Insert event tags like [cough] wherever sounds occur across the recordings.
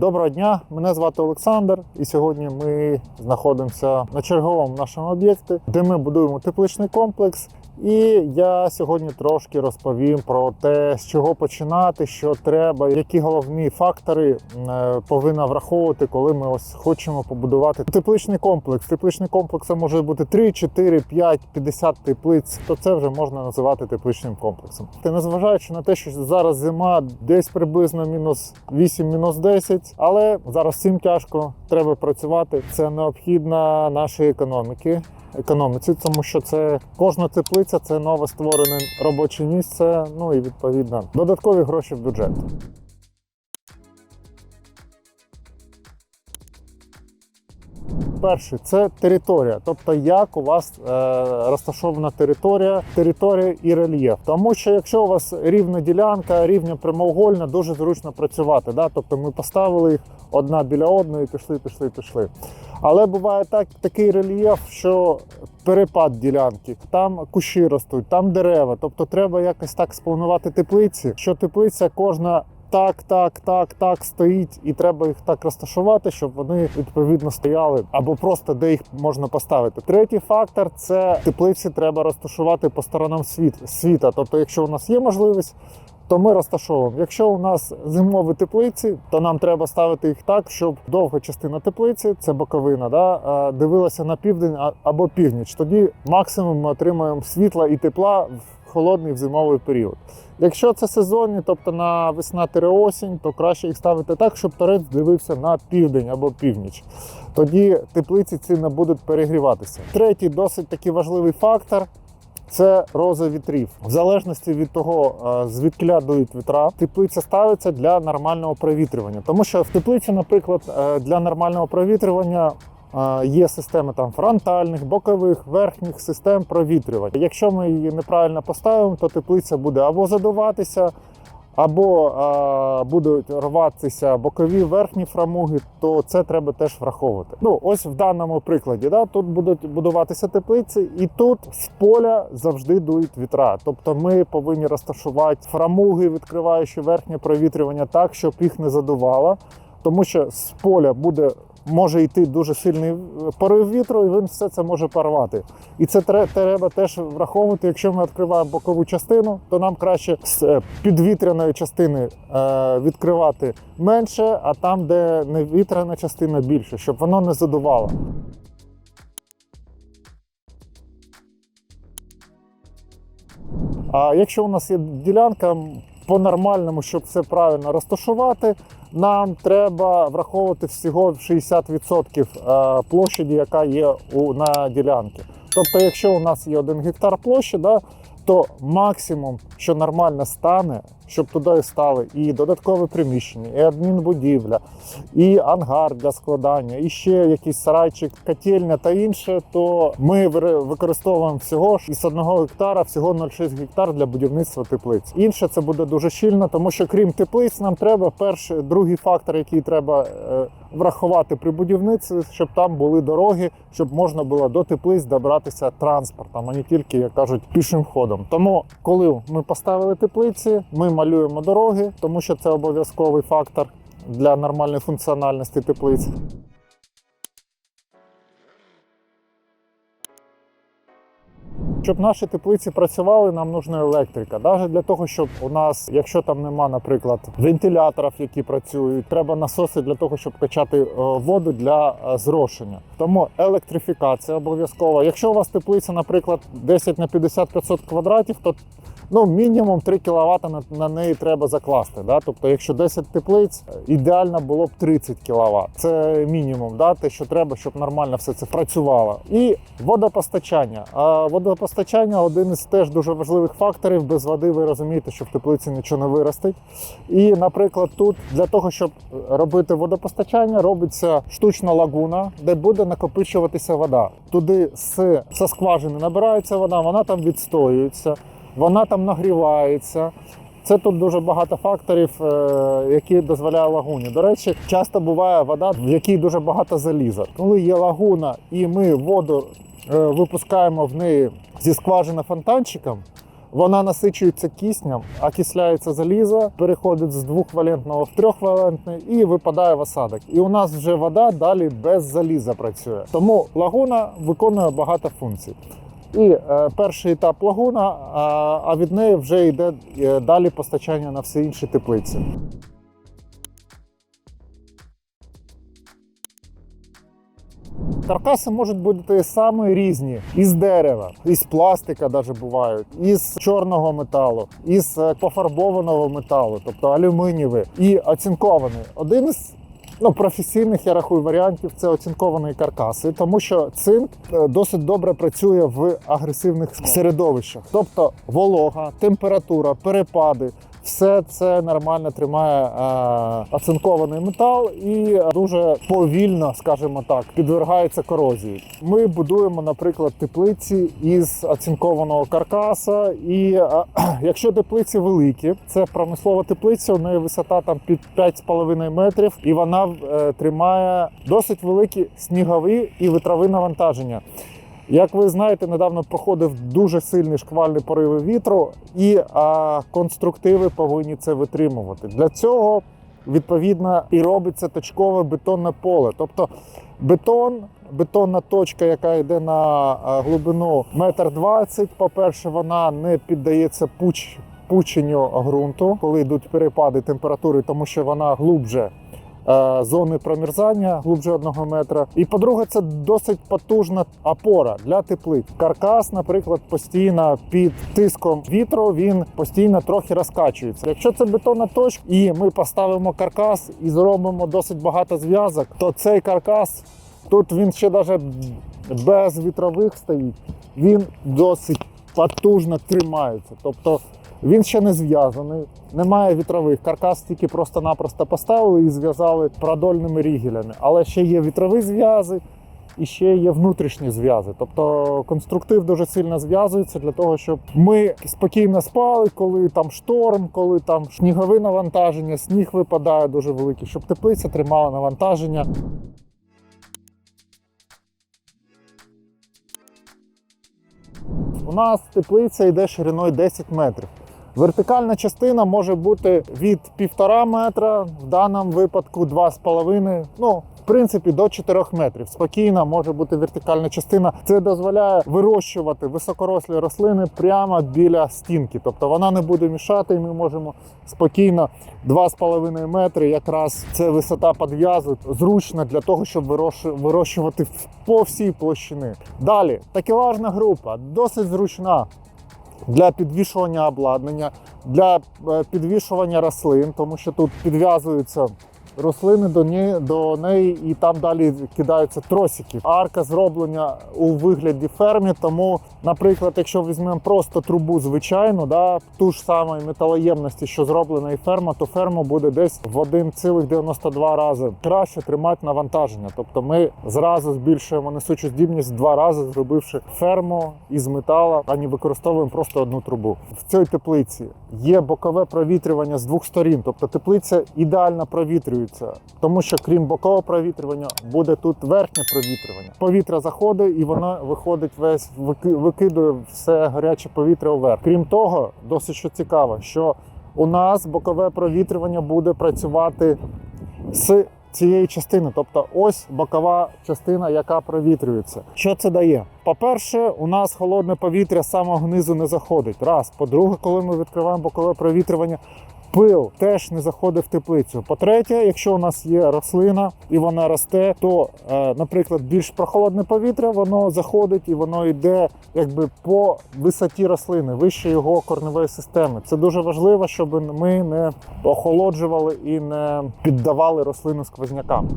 Доброго дня, мене звати Олександр, і сьогодні ми знаходимося на черговому нашому об'єкті, де ми будуємо тепличний комплекс. І я сьогодні трошки розповім про те, з чого починати, що треба, які головні фактори е, повинна враховувати, коли ми ось хочемо побудувати тепличний комплекс. Тепличний комплекс це може бути 3, 4, 5, 50 теплиць, то це вже можна називати тепличним комплексом. Та незважаючи на те, що зараз зима десь приблизно мінус 8, мінус 10, але зараз всім тяжко, треба працювати. Це необхідно нашої економіки економіці, тому що це кожна теплиця це нове створене робоче місце. Ну і відповідно додаткові гроші в бюджет. Перше це територія, тобто як у вас е, розташована територія, територія і рельєф. Тому що якщо у вас рівна ділянка, рівня прямоугольна, дуже зручно працювати. Да? Тобто ми поставили їх одна біля одної, пішли, пішли, пішли. Але буває так, такий рельєф, що перепад ділянки, там кущі ростуть, там дерева. Тобто треба якось так спланувати теплиці, що теплиця кожна. Так, так, так, так стоїть, і треба їх так розташувати, щоб вони відповідно стояли, або просто де їх можна поставити. Третій фактор це теплиці треба розташувати по сторонам світ, світа. Тобто, якщо у нас є можливість, то ми розташовуємо. Якщо у нас зимові теплиці, то нам треба ставити їх так, щоб довга частина теплиці, це боковина, да, дивилася на південь або північ. Тоді максимум ми отримаємо світла і тепла холодний в зимовий період. Якщо це сезонні, тобто на весна осінь, то краще їх ставити так, щоб торець дивився на південь або північ. Тоді теплиці ці не будуть перегріватися. Третій досить такий важливий фактор це роза вітрів. В залежності від того, е, дують вітра, теплиця ставиться для нормального провітрювання. Тому що в теплиці, наприклад, е, для нормального провітрювання. Є системи там фронтальних, бокових, верхніх систем провітрювання. Якщо ми її неправильно поставимо, то теплиця буде або задуватися, або е, будуть рватися бокові верхні фрамуги, то це треба теж враховувати. Ну ось в даному прикладі, да, тут будуть будуватися теплиці, і тут з поля завжди дують вітра. Тобто ми повинні розташувати фрамуги, відкриваючи верхнє провітрювання так, щоб їх не задувало, тому що з поля буде. Може йти дуже сильний порив вітру, і він все це може порвати. І це треба теж враховувати. Якщо ми відкриваємо бокову частину, то нам краще з е, підвітряної частини е, відкривати менше, а там, де не вітряна частина більше, щоб воно не задувало. А якщо у нас є ділянка по-нормальному, щоб все правильно розташувати, нам треба враховувати всього 60% е, площаді, яка є у, на ділянці. Тобто, якщо у нас є один гектар площі, да, то максимум, що нормально стане, щоб туди стали і додаткове приміщення, і адмінбудівля, і ангар для складання, і ще якийсь сарайчик, котельня та інше, то ми використовуємо всього ж із одного гектара, всього 0,6 гектар для будівництва теплиць. Інше це буде дуже щільно, тому що крім теплиць, нам треба перший, другий фактор, який треба е, врахувати при будівництві, щоб там були дороги, щоб можна було до теплиць добратися транспортом, а не тільки, як кажуть, пішим ходом. Тому, коли ми поставили теплиці, ми малюємо дороги, тому що це обов'язковий фактор для нормальної функціональності теплиць. Щоб наші теплиці працювали, нам нужна електрика. Навіть для того, щоб у нас, якщо там нема, наприклад, вентиляторів, які працюють, треба насоси для того, щоб качати е, воду для е, зрошення. Тому електрифікація обов'язкова. Якщо у вас теплиця, наприклад, 10 на 50-500 квадратів, то ну мінімум 3 кВт на, на неї треба закласти. Да? Тобто, якщо 10 теплиць, ідеально було б 30 кВт. Це мінімум, да? те, що треба, щоб нормально все це працювало. І водопостачання. А водопостачання один із теж дуже важливих факторів. Без води ви розумієте, що в теплиці нічого не виростить. І, наприклад, тут для того, щоб робити водопостачання, робиться штучна лагуна, де буде накопичуватися вода. Туди з, зі скважини набирається вода, вона там відстоюється, вона там нагрівається. Це тут дуже багато факторів, е, які дозволяє лагуні. До речі, часто буває вода, в якій дуже багато заліза. Коли є лагуна і ми воду е, випускаємо в неї зі скважини фонтанчиком, Вона насичується киснем, окисляється залізо, переходить з двохвалентного в трьохвалентний і випадає в осадок. І у нас вже вода далі без заліза працює. Тому лагуна виконує багато функцій. І е, перший етап лагуна, а, від неї вже йде е, далі постачання на всі інші теплиці. Каркаси можуть бути саме різні: із дерева, із пластика, навіть бувають, із чорного металу, із е, пофарбованого металу, тобто алюмінієвий і оцінкований. Один із ну, професійних, я рахую, варіантів це оцінковані каркаси, тому що цинк е, досить добре працює в агресивних середовищах, тобто волога, температура, перепади. Все це нормально тримає е, оцинкований метал і дуже повільно, скажімо так, підвергається корозії. Ми будуємо, наприклад, теплиці із оцинкованого каркаса. І е, [clears throat] якщо теплиці великі, це промислова теплиця, у неї висота там під 5,5 метрів, і вона е, тримає досить великі снігові і вітрові навантаження. Як ви знаєте, недавно проходив дуже сильний шквальний пориви вітру, і а, конструктиви повинні це витримувати. Для цього відповідно і робиться точкове бетонне поле. Тобто бетон, бетонна точка, яка йде на глибину метр двадцять. По-перше, вона не піддається пуч. Пученню ґрунту, коли йдуть перепади температури, тому що вона глубже зони промерзання глубже одного метра. І по-друге, це досить потужна опора для теплиць. Каркас, наприклад, постійно під тиском вітру він постійно трохи розкачується. Якщо це бетонна точка, і ми поставимо каркас і зробимо досить багато зв'язок, то цей каркас тут він ще навіть без вітрових стоїть. Він досить потужно тримається. Тобто він ще не зв'язаний, немає вітрових. Каркас тільки просто-напросто поставили і зв'язали продольними рігелями. Але ще є вітрові зв'язи і ще є внутрішні зв'язи. Тобто конструктив дуже сильно зв'язується для того, щоб ми спокійно спали, коли там шторм, коли там снігове навантаження, сніг випадає дуже великий, щоб теплиця тримала навантаження. У нас теплиця йде шириною 10 метрів. Вертикальна частина може бути від 1,5 метра, в даному випадку 2,5, ну, в принципі, до 4 метрів. Спокійно може бути вертикальна частина. Це дозволяє вирощувати високорослі рослини прямо біля стінки. Тобто вона не буде мішати, і ми можемо спокійно 2,5 метри. Якраз це висота підв'язу зручна для того, щоб вирощу- вирощувати по всій площини. Далі такелажна група досить зручна для підвішування обладнання, для е, підвішування рослин, тому що тут підв'язуються рослини до неї, до неї і там далі кидаються тросики. Арка зроблена у вигляді ферми. Тому, наприклад, якщо візьмемо просто трубу звичайну, да, ту ж самої металоємності, що зроблена і ферма, то ферма буде десь в 1,92 рази краще тримати навантаження. Тобто ми зразу збільшуємо несучу здібність два рази, зробивши ферму із металу, а не використовуємо просто одну трубу. В цій теплиці є бокове провітрювання з двох сторін, тобто теплиця ідеально провітрюється, тому що крім бокового провітрювання буде тут верхнє провітрювання. Повітря заходить і воно виходить весь викидує все гаряче повітря вверх. Крім того, досить що цікаво, що у нас бокове провітрювання буде працювати з цієї частини, тобто ось бокова частина, яка провітрюється. Що це дає? По-перше, у нас холодне повітря з самого низу не заходить. Раз. По-друге, коли ми відкриваємо бокове провітрювання, пил теж не заходить в теплицю. По-третє, якщо у нас є рослина і вона росте, то, е, наприклад, більш прохолодне повітря воно заходить і воно йде якби по висоті рослини, вище його корневої системи. Це дуже важливо, щоб ми не охолоджували і не піддавали рослину сквознякам.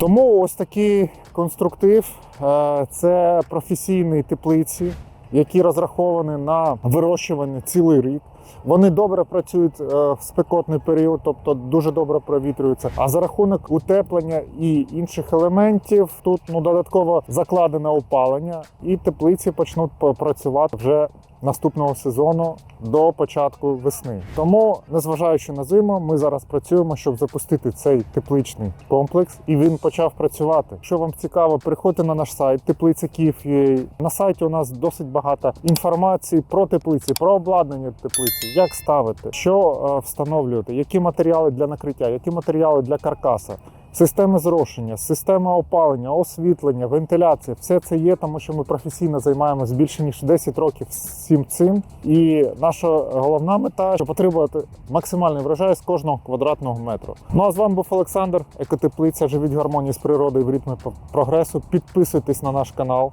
Тому ось такий конструктив це професійні теплиці, які розраховані на вирощування цілий рік. Вони добре працюють е, в спекотний період, тобто дуже добре провітрюються. А за рахунок утеплення і інших елементів тут ну додатково закладене опалення, і теплиці почнуть працювати вже наступного сезону до початку весни. Тому, незважаючи на зиму, ми зараз працюємо, щоб запустити цей тепличний комплекс, і він почав працювати. Якщо вам цікаво, приходьте на наш сайт теплиця Київ. На сайті у нас досить багато інформації про теплиці, про обладнання теплиці, як ставити, що е, встановлювати, які матеріали для накриття, які матеріали для каркаса. Системи зрошення, система опалення, освітлення, вентиляція все це є, тому що ми професійно займаємося більше ніж 10 років всім цим. І наша головна мета щоб отримувати максимальний врожай з кожного квадратного метру. Ну а з вами був Олександр, екотеплиця. Живіть гармонії з природою в ритмі прогресу. Підписуйтесь на наш канал.